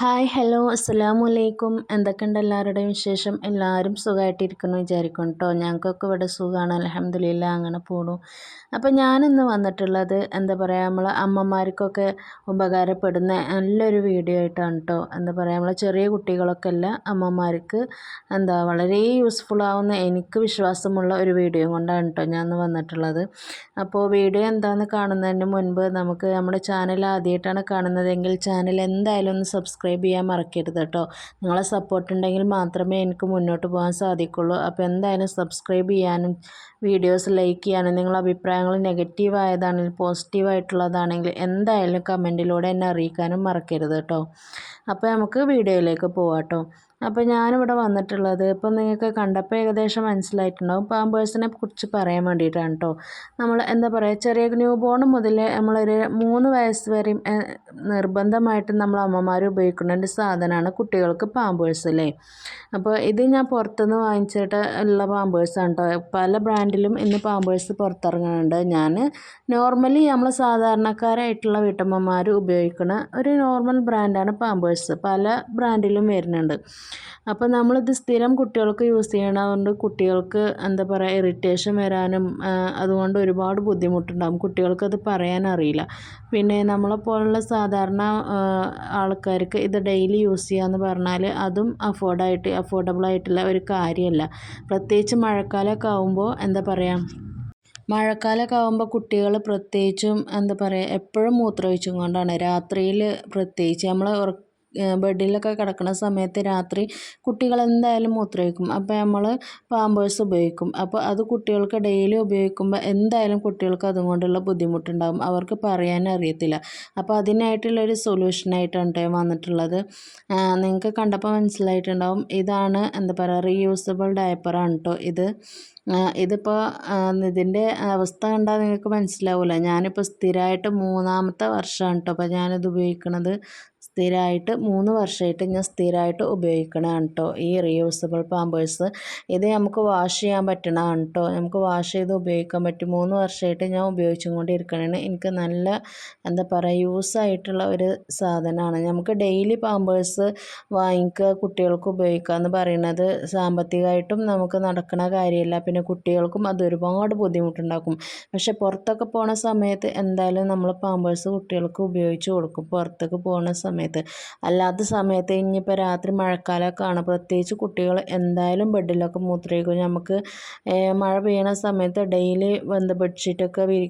Hi hello അസ്സാം വലൈക്കും എന്തൊക്കെയുണ്ട് എല്ലാവരുടെയും വിശേഷം? എല്ലാവരും സുഖമായിട്ടിരിക്കുന്നു വിചാരിക്കും കേട്ടോ ഞങ്ങൾക്കൊക്കെ ഇവിടെ സുഖമാണ് അലഹമ്മദില്ല അങ്ങനെ പോണു. അപ്പോൾ ഞാനിന്ന് വന്നിട്ടുള്ളത് എന്താ പറയുക നമ്മൾ അമ്മമാർക്കൊക്കെ ഉപകാരപ്പെടുന്ന നല്ലൊരു വീഡിയോ ആയിട്ടാണ് കേട്ടോ എന്താ പറയുക നമ്മളെ ചെറിയ കുട്ടികളൊക്കെ അല്ല അമ്മമാർക്ക് എന്താ വളരെ യൂസ്ഫുൾ ആവുന്ന എനിക്ക് വിശ്വാസമുള്ള ഒരു വീഡിയോ കൊണ്ടാണ് കേട്ടോ ഞാൻ വന്നിട്ടുള്ളത്. അപ്പോൾ വീഡിയോ എന്താണെന്ന് കാണുന്നതിന് മുൻപ് നമുക്ക് നമ്മുടെ ചാനൽ ആദ്യമായിട്ടാണ് കാണുന്നതെങ്കിൽ ചാനൽ എന്തായാലും ഒന്ന് സബ്സ്ക്രൈബ് സബ്സ്ക്രൈബ് ചെയ്യാൻ മറക്കരുത് കേട്ടോ നിങ്ങളെ സപ്പോർട്ട് ഉണ്ടെങ്കിൽ മാത്രമേ എനിക്ക് മുന്നോട്ട് പോകാൻ സാധിക്കുള്ളൂ. അപ്പോൾ എന്തായാലും സബ്സ്ക്രൈബ് ചെയ്യാനും വീഡിയോസ് ലൈക്ക് ചെയ്യാനും നിങ്ങളുടെ അഭിപ്രായങ്ങൾ നെഗറ്റീവ് ആയതാണെങ്കിൽ പോസിറ്റീവ് ആയിട്ടുള്ളതാണെങ്കിൽ എന്തായാലും കമന്റിലൂടെ എന്നെ അറിയിക്കാനും മറക്കരുത് കേട്ടോ അപ്പോൾ നമുക്ക് വീഡിയോയിലേക്ക് പോവാം കേട്ടോ അപ്പോൾ ഞാനിവിടെ വന്നിട്ടുള്ളത് ഇപ്പം നിങ്ങൾക്ക് കണ്ടപ്പോൾ ഏകദേശം മനസ്സിലായിട്ടുണ്ടാവും. പാമ്പേഴ്സിനെ കുറിച്ച് പറയാൻ വേണ്ടിയിട്ടാണ് കേട്ടോ നമ്മൾ എന്താ പറയുക ചെറിയ ന്യൂ ബോൺ മുതൽ നമ്മളൊരു മൂന്ന് വയസ്സ് വരെയും നിർബന്ധമായിട്ടും നമ്മൾ അമ്മമാർ ഉപയോഗിക്കുന്ന ഒരു സാധനമാണ് കുട്ടികൾക്ക് പാമ്പേഴ്സ് അല്ലേ? അപ്പോൾ ഇത് ഞാൻ പുറത്തുനിന്ന് വാങ്ങിച്ചിട്ട് ഉള്ള ആണ് കേട്ടോ പല ബ്രാൻഡിലും ഇന്ന് പാമ്പേഴ്സ് പുറത്തിറങ്ങുന്നുണ്ട് ഞാൻ നോർമലി നമ്മൾ സാധാരണക്കാരായിട്ടുള്ള വീട്ടമ്മമാർ ഉപയോഗിക്കുന്ന ഒരു നോർമൽ ബ്രാൻഡാണ് പാമ്പേഴ്സ്. പല ബ്രാൻഡിലും വരുന്നുണ്ട്. അപ്പോൾ നമ്മളിത് സ്ഥിരം കുട്ടികൾക്ക് യൂസ് ചെയ്യണതുകൊണ്ട് കുട്ടികൾക്ക് എന്താ പറയുക ഇറിറ്റേഷൻ വരാനും അതുകൊണ്ട് ഒരുപാട് ബുദ്ധിമുട്ടുണ്ടാകും. കുട്ടികൾക്കത് പറയാൻ അറിയില്ല. പിന്നെ നമ്മളെപ്പോലുള്ള സാധാരണ ആൾക്കാർക്ക് ഇത് ഡെയിലി യൂസ് ചെയ്യാന്ന് പറഞ്ഞാൽ അതും അഫോർഡായിട്ട് അഫോർഡബിൾ ആയിട്ടുള്ള ഒരു കാര്യമല്ല. പ്രത്യേകിച്ച് മഴക്കാലമൊക്കെ ആകുമ്പോൾ എന്താ പറയുക മഴക്കാലമൊക്കെ ആകുമ്പോൾ കുട്ടികൾ പ്രത്യേകിച്ചും എന്താ പറയുക എപ്പോഴും മൂത്രമൊഴിച്ചും കൊണ്ടാണ്. രാത്രിയിൽ പ്രത്യേകിച്ച് നമ്മൾ ബെഡിലൊക്കെ കിടക്കുന്ന സമയത്ത് രാത്രി കുട്ടികൾ എന്തായാലും മൂത്രമൊഴിക്കും. അപ്പോൾ നമ്മൾ പാമ്പേഴ്സ് ഉപയോഗിക്കും. അപ്പോൾ അത് കുട്ടികൾക്ക് ഡെയിലി ഉപയോഗിക്കുമ്പോൾ എന്തായാലും കുട്ടികൾക്ക് അതുകൊണ്ടുള്ള ബുദ്ധിമുട്ടുണ്ടാകും അവർക്ക് പറയാൻ അറിയത്തില്ല. അപ്പോൾ അതിനായിട്ടുള്ളൊരു സൊല്യൂഷനായിട്ടാണ് വന്നിട്ടുള്ളത്. നിങ്ങൾക്ക് കണ്ടപ്പോൾ മനസ്സിലായിട്ടുണ്ടാവും. ഇതാണ് എന്താ പറയുക റീയൂസബിൾ ഡയപ്പറാണ് കേട്ടോ ഇത്. ഇതിപ്പോൾ ഇതിന്റെ അവസ്ഥ കണ്ടാൽ നിങ്ങൾക്ക് മനസ്സിലാവില്ല ഞാനിപ്പോൾ സ്ഥിരമായിട്ട് മൂന്നാമത്തെ വർഷമാണ് കേട്ടോ അപ്പോൾ ഞാനിത് ഉപയോഗിക്കുന്നത് സ്ഥിരമായിട്ട് മൂന്ന് വർഷമായിട്ട് ഞാൻ സ്ഥിരമായിട്ട് ഉപയോഗിക്കണതാണ് കേട്ടോ ഈ റീയൂസബിൾ പാമ്പേഴ്സ് ഇത് നമുക്ക് വാഷ് ചെയ്യാൻ പറ്റണതാണ് കേട്ടോ നമുക്ക് വാഷ് ചെയ്ത് ഉപയോഗിക്കാൻ പറ്റും. മൂന്ന് വർഷമായിട്ട് ഞാൻ ഉപയോഗിച്ചും കൊണ്ടിരിക്കണതാണ് എനിക്ക് നല്ല എന്താ പറയുക യൂസായിട്ടുള്ള ഒരു സാധനമാണ്. നമുക്ക് ഡെയിലി പാമ്പേഴ്സ് വാങ്ങിക്കുക കുട്ടികൾക്ക് ഉപയോഗിക്കുക എന്ന് പറയുന്നത് സാമ്പത്തികമായിട്ടും നമുക്ക് നടക്കുന്ന കാര്യമല്ല പിന്നെ കുട്ടികൾക്കും അത് ഒരുപാട് ബുദ്ധിമുട്ടുണ്ടാക്കും. പക്ഷെ പുറത്തൊക്കെ പോണ സമയത്ത് എന്തായാലും നമ്മൾ പാമ്പേഴ്സ് കുട്ടികൾക്ക് ഉപയോഗിച്ച് കൊടുക്കും. പുറത്തൊക്കെ പോണ സമയത്ത് സമയത്ത്. അല്ലാത്ത സമയത്ത് ഇനിയിപ്പോൾ രാത്രി മഴക്കാലമൊക്കെ ആണ്. പ്രത്യേകിച്ച് കുട്ടികൾ എന്തായാലും ബെഡിലൊക്കെ മൂത്രമൊഴിക്കും. നമുക്ക് മഴ പെയ്യണ സമയത്ത് ഡെയിലി എന്താ ബെഡ്ഷീറ്റൊക്കെ വിരി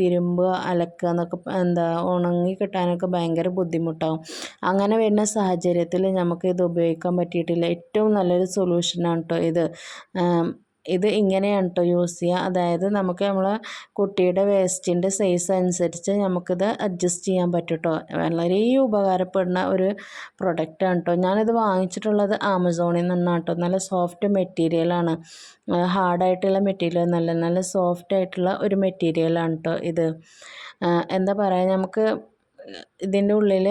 തിരുമ്പുക അലക്കുക എന്നൊക്കെ എന്താ ഉണങ്ങി കിട്ടാനൊക്കെ ഭയങ്കര ബുദ്ധിമുട്ടാവും. അങ്ങനെ വരുന്ന സാഹചര്യത്തിൽ നമുക്ക് ഇത് ഉപയോഗിക്കാൻ പറ്റിയിട്ടില്ല. ഏറ്റവും നല്ലൊരു സൊല്യൂഷനാണ് കേട്ടോ ഇത്. ഇത് ഇങ്ങനെയാണ് കേട്ടോ യൂസ് ചെയ്യുക അതായത് നമുക്ക് നമ്മൾ കുട്ടിയുടെ വേസ്റ്റിന്റെ സൈസ് അനുസരിച്ച് നമുക്കിത് അഡ്ജസ്റ്റ് ചെയ്യാൻ പറ്റും കേട്ടോ വളരെ ഉപകാരപ്പെടുന്ന ഒരു പ്രൊഡക്റ്റാണ് കേട്ടോ ഞാനിത് വാങ്ങിച്ചിട്ടുള്ളത് ആമസോണിൽ നിന്നാണ് കേട്ടോ നല്ല സോഫ്റ്റ് മെറ്റീരിയലാണ് ഹാർഡായിട്ടുള്ള മെറ്റീരിയൽ നല്ല നല്ല സോഫ്റ്റ് ആയിട്ടുള്ള ഒരു മെറ്റീരിയലാണ് കേട്ടോ ഇത്. എന്താ പറയുക നമുക്ക് ഇതിന്റെ ഉള്ളിൽ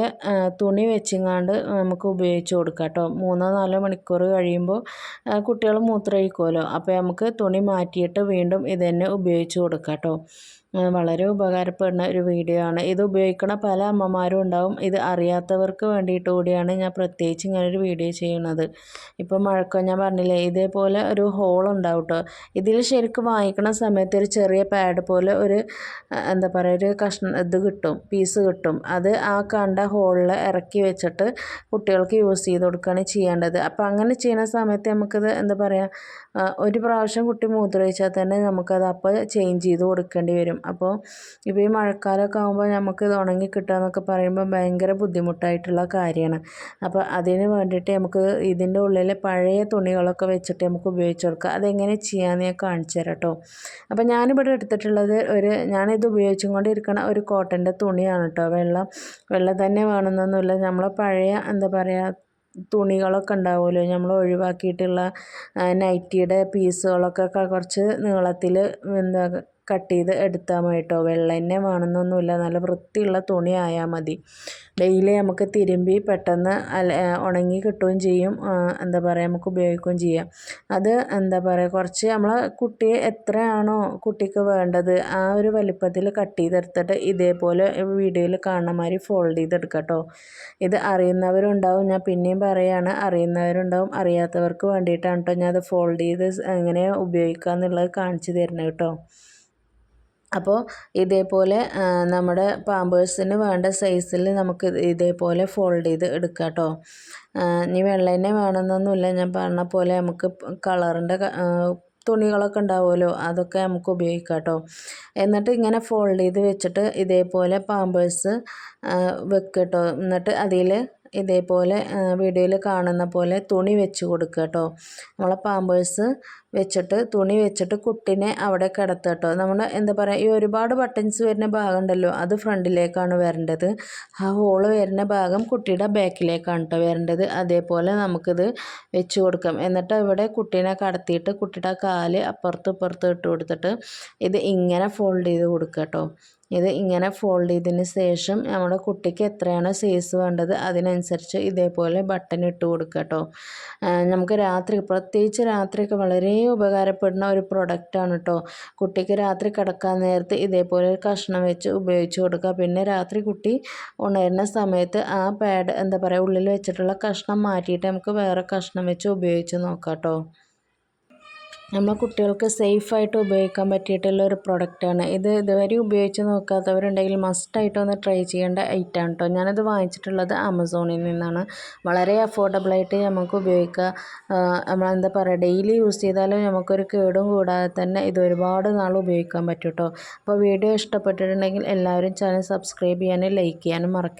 തുണി വെച്ചിങ്ങാണ്ട് നമുക്ക് ഉപയോഗിച്ച് കൊടുക്കാം കേട്ടോ. മൂന്നോ നാലോ മണിക്കൂർ കഴിയുമ്പോൾ കുട്ടികൾ മൂത്രമൊഴിക്കുമല്ലോ. അപ്പോൾ നമുക്ക് തുണി മാറ്റിയിട്ട് വീണ്ടും ഇത് തന്നെ ഉപയോഗിച്ച് കൊടുക്കാം കേട്ടോ. വളരെ ഉപകാരപ്പെടുന്ന ഒരു വീഡിയോ ആണ്. ഇത് ഉപയോഗിക്കുന്ന പല അമ്മമാരും ഉണ്ടാവും. ഇത് അറിയാത്തവർക്ക് വേണ്ടിയിട്ട് കൂടിയാണ് ഞാൻ പ്രത്യേകിച്ച് ഇങ്ങനൊരു വീഡിയോ ചെയ്യുന്നത്. ഇപ്പോൾ മഴക്കം ഞാൻ പറഞ്ഞില്ലേ ഇതേപോലെ ഒരു ഹോൾ ഉണ്ടാവും കേട്ടോ ഇതിൽ ശരിക്കും വാങ്ങിക്കുന്ന സമയത്ത് ഒരു ചെറിയ പാഡ് പോലെ ഒരു എന്താ പറയുക ഒരു കഷ്ണം ഇത് കിട്ടും പീസ് കിട്ടും. അത് ആ കണ്ട ഹോളിൽ ഇറക്കി വെച്ചിട്ട് കുട്ടികൾക്ക് യൂസ് ചെയ്ത് കൊടുക്കുകയാണ് ചെയ്യേണ്ടത്. അപ്പോൾ അങ്ങനെ ചെയ്യുന്ന സമയത്ത് നമുക്കിത് എന്താ പറയുക ഒരു പ്രാവശ്യം കുട്ടി മൂത്രമൊഴിച്ചാൽ തന്നെ നമുക്കത് അപ്പോൾ ചേഞ്ച് ചെയ്ത് കൊടുക്കേണ്ടി വരും. അപ്പോൾ ഇപ്പോൾ ഈ മഴക്കാലമൊക്കെ ആകുമ്പോൾ നമുക്ക് ഇത് ഉണങ്ങി കിട്ടുക എന്നൊക്കെ പറയുമ്പോൾ ഭയങ്കര ബുദ്ധിമുട്ടായിട്ടുള്ള കാര്യമാണ് അപ്പോൾ അതിന് വേണ്ടിയിട്ട് നമുക്ക് ഇതിന്റെ ഉള്ളിൽ പഴയ തുണികളൊക്കെ വെച്ചിട്ട് നമുക്ക് ഉപയോഗിച്ച് കൊടുക്കാം. അതെങ്ങനെ ചെയ്യാമെന്ന് ഞാൻ കാണിച്ചു തരാം കേട്ടോ അപ്പോൾ ഞാനിവിടെ എടുത്തിട്ടുള്ളത് ഒരു ഞാനിത് ഉപയോഗിച്ചും കൊണ്ടിരിക്കണ ഒരു കോട്ടന്റെ തുണിയാണ് കേട്ടോ വെള്ളം വെള്ളം തന്നെ വേണമെന്നൊന്നുമില്ല. നമ്മൾ പഴയ എന്താ പറയുക തുണികളൊക്കെ ഉണ്ടാവുമല്ലോ. നമ്മൾ ഒഴിവാക്കിയിട്ടുള്ള നൈറ്റിയുടെ പീസുകളൊക്കെ കുറച്ച് നീളത്തിൽ എന്താ കട്ട് ചെയ്ത് എടുത്താൽ മതി കേട്ടോ. വെള്ള തന്നെ വേണമെന്നൊന്നുമില്ല. നല്ല വൃത്തിയുള്ള തുണി ആയാൽ മതി. ഡെയിലി നമുക്ക് തിരുമ്പി പെട്ടെന്ന് ഉണങ്ങി കിട്ടുകയും ചെയ്യും. എന്താ പറയുക നമുക്ക് ഉപയോഗിക്കുകയും ചെയ്യാം. അത് എന്താ പറയുക കുറച്ച് നമ്മൾ കുട്ടി എത്രയാണോ കുട്ടിക്ക് വേണ്ടത് ആ ഒരു വലിപ്പത്തിൽ കട്ട് ചെയ്തെടുത്തിട്ട് ഇതേപോലെ വീഡിയോയിൽ കാണുന്ന മാതിരി ഫോൾഡ് ചെയ്തെടുക്കുക കേട്ടോ. ഇത് അറിയുന്നവരുണ്ടാവും. ഞാൻ പിന്നെയും പറയുകയാണ് അറിയുന്നവരുണ്ടാവും അറിയാത്തവർക്ക് വേണ്ടിയിട്ടാണ് കേട്ടോ ഞാൻ അത് ഫോൾഡ് ചെയ്ത് എങ്ങനെ ഉപയോഗിക്കുക എന്നുള്ളത് കാണിച്ചു തരുന്നത് കേട്ടോ. അപ്പോൾ ഇതേപോലെ നമ്മുടെ പാമ്പേഴ്സിന് വേണ്ട സൈസിൽ നമുക്ക് ഇതേപോലെ ഫോൾഡ് ചെയ്ത് എടുക്കാം കേട്ടോ. ഇനി വെള്ള തന്നെ വേണമെന്നൊന്നുമില്ല. ഞാൻ പറഞ്ഞ പോലെ നമുക്ക് കളറിന്റെ തുണികളൊക്കെ ഉണ്ടാവുമല്ലോ അതൊക്കെ നമുക്ക് ഉപയോഗിക്കാം കേട്ടോ. എന്നിട്ട് ഇങ്ങനെ ഫോൾഡ് ചെയ്ത് വെച്ചിട്ട് ഇതേപോലെ പാമ്പേഴ്സ് വെക്കുക കേട്ടോ. എന്നിട്ട് അതിൽ ഇതേപോലെ വീഡിയോയിൽ കാണുന്ന പോലെ തുണി വെച്ച് കൊടുക്കുക കേട്ടോ. നമ്മളെ പാമ്പേഴ്സ് വെച്ചിട്ട് തുണി വെച്ചിട്ട് കുട്ടിനെ അവിടെ കിടത്തുക കേട്ടോ നമ്മൾ എന്താ പറയുക ഈ ഒരുപാട് ബട്ടൺസ് വരുന്ന ഭാഗം ഉണ്ടല്ലോ അത് ഫ്രണ്ടിലേക്കാണ് വരേണ്ടത്. ആ ഹോൾ വരുന്ന ഭാഗം കുട്ടിയുടെ ബാക്കിലേക്കാണ് കേട്ടോ വരേണ്ടത്. അതേപോലെ നമുക്കിത് വെച്ച് കൊടുക്കാം. എന്നിട്ട് ഇവിടെ കുട്ടീനെ കടത്തിയിട്ട് കുട്ടിയുടെ കാൽ അപ്പുറത്ത് ഇപ്പുറത്ത് ഇട്ട് കൊടുത്തിട്ട് ഇത് ഇങ്ങനെ ഫോൾഡ് ചെയ്ത് കൊടുക്കുക കേട്ടോ ഇത് ഇങ്ങനെ ഫോൾഡ് ചെയ്തതിന് ശേഷം നമ്മുടെ കുട്ടിക്ക് എത്രയാണ് സൈസ് വേണ്ടത് അതിനനുസരിച്ച് ഇതേപോലെ ബട്ടൺ ഇട്ട് കൊടുക്കുക കേട്ടോ നമുക്ക് രാത്രി പ്രത്യേകിച്ച് രാത്രിയൊക്കെ വളരെ ഉപകാരപ്പെടുന്ന ഒരു പ്രൊഡക്റ്റാണ് കേട്ടോ കുട്ടിക്ക് രാത്രി കിടക്കാൻ നേരത്ത് ഇതേപോലെ ഒരു കഷ്ണം വെച്ച് ഉപയോഗിച്ച് കൊടുക്കുക പിന്നെ രാത്രി കുട്ടി ഉണരുന്ന സമയത്ത് ആ പാഡ് എന്താ പറയുക ഉള്ളിൽ വെച്ചിട്ടുള്ള കഷ്ണം മാറ്റിയിട്ട് നമുക്ക് വേറെ കഷ്ണം വെച്ച് ഉപയോഗിച്ച് നോക്കാം കേട്ടോ നമ്മളെ കുട്ടികൾക്ക് സേഫായിട്ട് ഉപയോഗിക്കാൻ പറ്റിയിട്ടുള്ള ഒരു പ്രൊഡക്റ്റാണ് ഇത് ഇതുവരെ ഉപയോഗിച്ച് നോക്കാത്തവരുണ്ടെങ്കിൽ മസ്റ്റായിട്ട് ഒന്ന് ട്രൈ ചെയ്യേണ്ട ഐറ്റാണ് കേട്ടോ ഞാനത് വാങ്ങിച്ചിട്ടുള്ളത് ആമസോണിൽ നിന്നാണ്. വളരെ അഫോർഡബിളായിട്ട് നമുക്ക് ഉപയോഗിക്കാം. നമ്മളെന്താ പറയുക ഡെയിലി യൂസ് ചെയ്താലും നമുക്കൊരു കേടും കൂടാതെ തന്നെ ഇത് ഒരുപാട് നാൾ ഉപയോഗിക്കാൻ പറ്റും കേട്ടോ അപ്പോൾ വീഡിയോ ഇഷ്ടപ്പെട്ടിട്ടുണ്ടെങ്കിൽ എല്ലാവരും ചാനൽ സബ്സ്ക്രൈബ് ചെയ്യാനും ലൈക്ക് ചെയ്യാനും മറക്കരുത്.